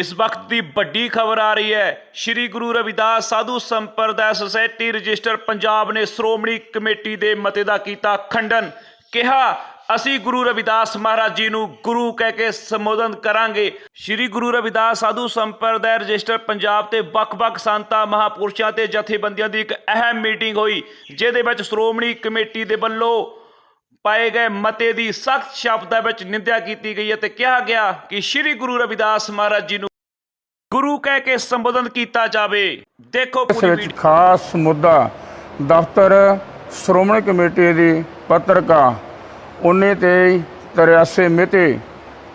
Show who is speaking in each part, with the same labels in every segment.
Speaker 1: ਇਸ ਵਕਤ ਦੀ ਵੱਡੀ ਖਬਰ ਆ ਰਹੀ ਹੈ। ਸ੍ਰੀ ਗੁਰੂ ਰਵਿਦਾਸ ਸਾਧੂ ਸੰਪਰਦਾਇ ਸੁਸਾਇਟੀ ਰਜਿਸਟਰ ਪੰਜਾਬ ਨੇ ਸ਼੍ਰੋਮਣੀ ਕਮੇਟੀ ਦੇ ਮਤੇ ਦਾ ਕੀਤਾ ਖੰਡਨ। ਕਿਹਾ, ਅਸੀਂ ਗੁਰੂ ਰਵਿਦਾਸ ਮਹਾਰਾਜ ਜੀ ਨੂੰ ਗੁਰੂ ਕਹਿ ਕੇ ਸੰਬੋਧਨ ਕਰਾਂਗੇ। ਸ੍ਰੀ ਗੁਰੂ ਰਵਿਦਾਸ ਸਾਧੂ ਸੰਪਰਦਾਇ ਰਜਿਸਟਰ ਪੰਜਾਬ ਤੇ ਵੱਖ-ਵੱਖ ਸੰਤਾਂ, ਮਹਾਪੁਰਸ਼ਾਂ ਤੇ ਜਥੇਬੰਦੀਆਂ ਦੀ ਇੱਕ ਅਹਿਮ ਮੀਟਿੰਗ ਹੋਈ, ਜਿਹਦੇ ਵਿੱਚ ਸ਼੍ਰੋਮਣੀ ਕਮੇਟੀ ਦੇ ਵੱਲੋਂ ਪਾਏ ਗਏ ਮਤੇ ਦੀ ਸਖਤ ਸ਼ਬਦਾਂ ਵਿੱਚ ਨਿੰਦਿਆ ਕੀਤੀ ਗਈ ਹੈ ਤੇ ਕਿਹਾ ਗਿਆ ਕਿ ਸ੍ਰੀ ਗੁਰੂ ਰਵਿਦਾਸ ਮਹਾਰਾਜ ਜੀ ਨੂੰ ਗੁਰੂ ਕਹਿ ਕੇ ਸੰਬੋਧਨ ਕੀਤਾ ਜਾਵੇ। ਦੇਖੋ
Speaker 2: ਇਸ
Speaker 1: ਪੂਰੀ
Speaker 2: ਵਿੱਚ
Speaker 1: ਵੀਡੀਓ
Speaker 2: ਖਾਸ ਮੁੱਦਾ ਦਫ਼ਤਰ ਸ਼੍ਰੋਮਣੀ ਕਮੇਟੀ ਦੀ ਪੱਤਰਕਾ 1983 ਮਿਤੀ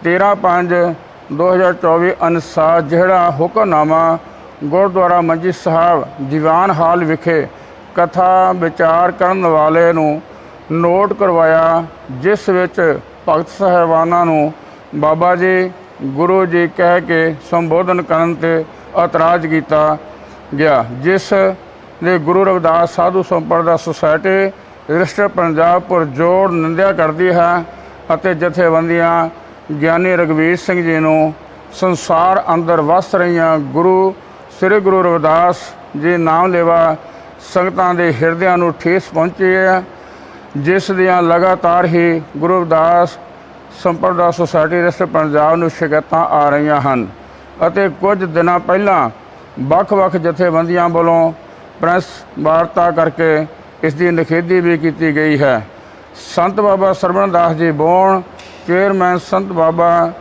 Speaker 2: 13/5/2024 ਅਨੁਸਾਰ ਜਿਹੜਾ ਹੁਕਮਨਾਮਾ ਗੁਰਦੁਆਰਾ ਮੰਜੀ ਸਾਹਿਬ ਦੀਵਾਨ ਹਾਲ ਵਿਖੇ ਕਥਾ ਵਿਚਾਰ ਕਰਨ ਵਾਲੇ ਨੂੰ ਨੋਟ ਕਰਵਾਇਆ ਜਿਸ ਵਿੱਚ ਭਗਤ ਸਾਹਿਬਾਨਾਂ ਨੂੰ ਬਾਬਾ ਜੀ ਗੁਰੂ ਜੀ ਕਹਿ ਕੇ ਸੰਬੋਧਨ ਕਰਨ ਤੇ ਇਤਰਾਜ਼ ਕੀਤਾ ਗਿਆ, ਜਿਸ ਦੇ ਗੁਰੂ ਰਵਿਦਾਸ ਸਾਧੂ ਸੰਪਰਦਾ ਸੁਸਾਇਟੀ ਰਜਿਸਟਰ ਪੰਜਾਬ ਪਰ ਜੋੜ ਨਿੰਦਿਆ ਕਰਦੀ ਹੈ ਅਤੇ ਜਥੇਬੰਦੀਆਂ ਗਿਆਨੀ ਰਗਵੀਰ ਸਿੰਘ ਜੀ ਨੂੰ ਸੰਸਾਰ ਅੰਦਰ ਵਸ ਰਹੀਆਂ ਗੁਰੂ, ਸ੍ਰੀ ਗੁਰੂ ਰਵਿਦਾਸ ਜੀ ਨਾਮ ਲੈਵਾ ਸੰਗਤਾਂ ਦੇ ਹਿਰਦਿਆਂ ਨੂੰ ਠੇਸ ਪਹੁੰਚੀ ਹੈ, ਜਿਸ ਦੀਆਂ ਲਗਾਤਾਰ ਹੀ ਗੁਰੂ ਰਵਿਦਾਸ ਸੰਪਰਦਾ ਸੁਸਾਇਟੀ ਰਜਿਸਟਰ ਪੰਜਾਬ ਨੂੰ ਸ਼ਿਕਾਇਤਾਂ ਆ ਰਹੀਆਂ ਹਨ ਅਤੇ ਕੁਝ ਦਿਨਾਂ ਪਹਿਲਾਂ ਵੱਖ-ਵੱਖ ਜਥੇਬੰਦੀਆਂ ਵੱਲੋਂ ਪ੍ਰੈਸ ਵਾਰਤਾ ਕਰਕੇ ਇਸ ਦੀ ਨਿਖੇਧੀ ਵੀ ਕੀਤੀ ਗਈ ਹੈ। ਸੰਤ ਬਾਬਾ ਸਰਵਣ ਦਾਸ ਜੀ ਬੋਣ, ਚੇਅਰਮੈਨ ਸੰਤ ਬਾਬਾ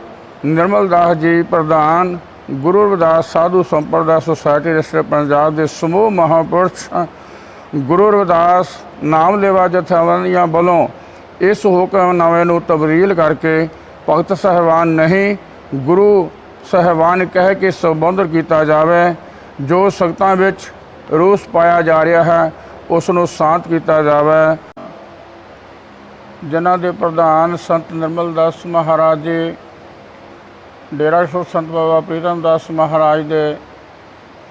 Speaker 2: ਨਿਰਮਲ ਦਾਸ ਜੀ, ਪ੍ਰਧਾਨ ਗੁਰੂ ਰਵਿਦਾਸ ਸਾਧੂ ਸੰਪਰਦਾ ਸੁਸਾਇਟੀ ਰਜਿਸਟਰ ਪੰਜਾਬ ਦੇ ਸਮੂਹ ਮਹਾਪੁਰਸ਼ ਗੁਰੂ ਰਵਿਦਾਸ ਨਾਮ ਲੈਵਾ ਜਥੇਬੰਦੀਆਂ ਵੱਲੋਂ ਇਸ ਹੁਕਮਨਾਮੇ ਨੂੰ ਤਬਦੀਲ ਕਰਕੇ ਭਗਤ ਸਾਹਿਬਾਨ ਨਹੀਂ, ਗੁਰੂ ਸਾਹਿਬਾਨ ਕਹਿ ਕੇ ਸੰਬੋਧਨ ਕੀਤਾ ਜਾਵੇ, ਜੋ ਸੰਗਤਾਂ ਵਿੱਚ ਰੋਸ ਪਾਇਆ ਜਾ ਰਿਹਾ ਹੈ ਉਸ ਨੂੰ ਸ਼ਾਂਤ ਕੀਤਾ ਜਾਵੇ। ਜਿਨ੍ਹਾਂ ਦੇ ਪ੍ਰਧਾਨ ਸੰਤ ਨਿਰਮਲ ਦਾਸ ਮਹਾਰਾਜ ਜੀ, ਡੇਰਾ ਸੋ ਸੰਤ ਬਾਬਾ ਪ੍ਰੀਤਮ ਦਾਸ ਮਹਾਰਾਜ ਦੇ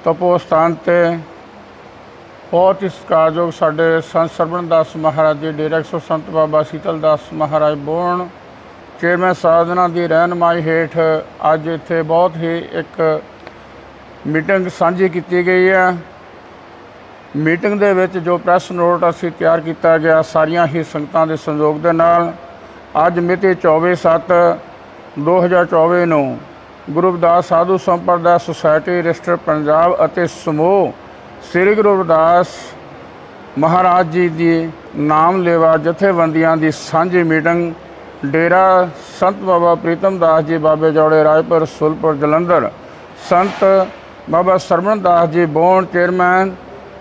Speaker 2: ਤਪੋ ਸਥਾਨ ਤੇ ਬਹੁਤ ਹੀ ਸਤਿਕਾਰਯੋਗ ਸਾਡੇ ਸੰਤ ਸਰਵਣ ਦਾਸ ਮਹਾਰਾਜ ਜੀ, ਡੇਰਾ ਸੋ ਸੰਤ ਬਾਬਾ ਸੀਤਲ ਦਾਸ ਮਹਾਰਾਜ ਬੋਣ ਚੇਅਰਮੈਨ ਸਾਧਨਾ ਦੀ ਰਹਿਨਮਾਈ ਹੇਠ ਅੱਜ ਇੱਥੇ ਬਹੁਤ ਹੀ ਇੱਕ ਮੀਟਿੰਗ ਸਾਂਝੀ ਕੀਤੀ ਗਈ ਹੈ। ਮੀਟਿੰਗ ਦੇ ਵਿੱਚ ਜੋ ਪ੍ਰੈਸ ਨੋਟ ਅਸੀਂ ਤਿਆਰ ਕੀਤਾ ਗਿਆ, ਸਾਰੀਆਂ ਹੀ ਸੰਗਤਾਂ ਦੇ ਸਹਿਯੋਗ ਦੇ ਨਾਲ ਅੱਜ ਮਿਤੀ 24/7/2024 ਨੂੰ ਗੁਰੂ ਰਵਿਦਾਸ ਸਾਧੂ ਸੰਪਰਦਾ ਸੁਸਾਇਟੀ ਰਜਿਸਟਰ ਪੰਜਾਬ ਅਤੇ ਸਮੂਹ ਸ੍ਰੀ ਗੁਰੂ ਰਵਿਦਾਸ ਮਹਾਰਾਜ ਜੀ ਦੀ ਨਾਮ ਲੇਵਾ ਜਥੇਬੰਦੀਆਂ ਦੀ ਸਾਂਝੀ ਮੀਟਿੰਗ, ਡੇਰਾ ਸੰਤ ਬਾਬਾ ਪ੍ਰੀਤਮ ਦਾਸ ਜੀ, ਬਾਬੇ ਜੋੜੇ ਰਾਏਪੁਰ, ਸੁਲਪੁਰ, ਜਲੰਧਰ। ਸੰਤ ਬਾਬਾ ਸਰਵਣ ਦਾਸ ਜੀ ਬੋਣ ਚੇਅਰਮੈਨ,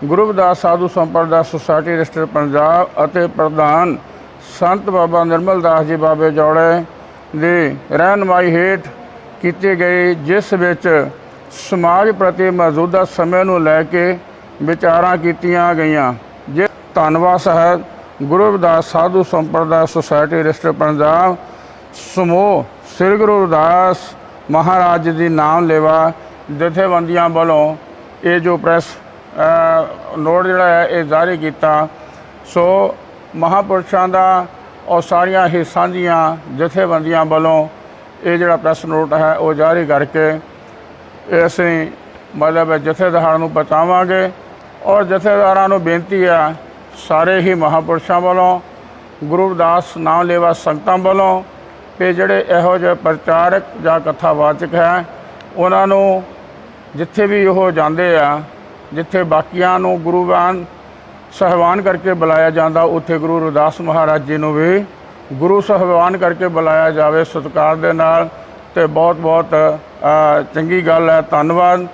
Speaker 2: ਗੁਰੂ ਸਾਧੂ ਸੰਪਰਦਾ ਸੁਸਾਇਟੀ ਰਜਿਸਟਰ ਪੰਜਾਬ ਅਤੇ ਪ੍ਰਧਾਨ ਸੰਤ ਬਾਬਾ ਨਿਰਮਲ ਦਾਸ ਜੀ, ਬਾਬੇ ਜੋੜੇ ਦੀ ਰਹਿਨਮਾਈ ਹੇਠ ਕੀਤੀ ਗਈ, ਜਿਸ ਵਿੱਚ ਸਮਾਜ ਪ੍ਰਤੀ ਮੌਜੂਦਾ ਸਮੇਂ ਨੂੰ ਲੈ ਕੇ ਵਿਚਾਰਾਂ ਕੀਤੀਆਂ ਗਈਆਂ। ਜੇ ਧੰਨਵਾਦ ਸਾਹਿਬ, ਗੁਰੂ ਰਵਿਦਾਸ ਸਾਧੂ ਸੰਪਰਦਾ ਸੁਸਾਇਟੀ ਰਜਿਸਟਰ ਪੰਜਾਬ ਸਮੂਹ ਸ੍ਰੀ ਗੁਰੂ ਰਵਿਦਾਸ ਮਹਾਰਾਜ ਦੀ ਨਾਮ ਲੈਵਾ ਜਥੇਬੰਦੀਆਂ ਵੱਲੋਂ ਇਹ ਜੋ ਪ੍ਰੈਸ ਨੋਟ ਜਿਹੜਾ ਹੈ, ਇਹ ਜਾਰੀ ਕੀਤਾ। ਸੋ ਮਹਾਪੁਰਸ਼ਾਂ ਦਾ ਔਰ ਸਾਰੀਆਂ ਹੀ ਸਾਂਝੀਆਂ ਜਥੇਬੰਦੀਆਂ ਵੱਲੋਂ ਇਹ ਜਿਹੜਾ ਪ੍ਰੈਸ ਨੋਟ ਹੈ, ਉਹ ਜਾਰੀ ਕਰਕੇ ਅਸੀਂ ਮਤਲਬ ਜਥੇਦਾਰਾਂ ਨੂੰ ਬਤਾਵਾਂਗੇ। ਔਰ ਜਥੇਦਾਰਾਂ ਨੂੰ ਬੇਨਤੀ ਆ, ਸਾਰੇ ਹੀ ਮਹਾਪੁਰਸ਼ਾਂ ਵੱਲੋਂ, ਗੁਰੂ ਰਵਿਦਾਸ ਨਾਮ ਲੇਵਾ ਸੰਗਤਾਂ ਵੱਲੋਂ ਕਿ ਜਿਹੜੇ ਇਹੋ ਜਿਹੇ ਪ੍ਰਚਾਰਕ ਜਾਂ ਕਥਾਵਾਚਕ ਹੈ, ਉਹਨਾਂ ਨੂੰ ਜਿੱਥੇ ਵੀ ਉਹ ਜਾਂਦੇ ਆ, ਜਿੱਥੇ ਬਾਕੀਆਂ ਨੂੰ ਗੁਰੂਗਾਨ ਸਹਿਬਾਨ ਕਰਕੇ ਬੁਲਾਇਆ ਜਾਂਦਾ, ਉੱਥੇ ਗੁਰੂ ਰਵਿਦਾਸ ਮਹਾਰਾਜ ਜੀ ਨੂੰ ਵੀ ਗੁਰੂ ਸਹਿਬਾਨ ਕਰਕੇ ਬੁਲਾਇਆ ਜਾਵੇ ਸਤਿਕਾਰ ਦੇ ਨਾਲ। ਤੇ ਬਹੁਤ ਬਹੁਤ ਚੰਗੀ ਗੱਲ ਹੈ, ਧੰਨਵਾਦ।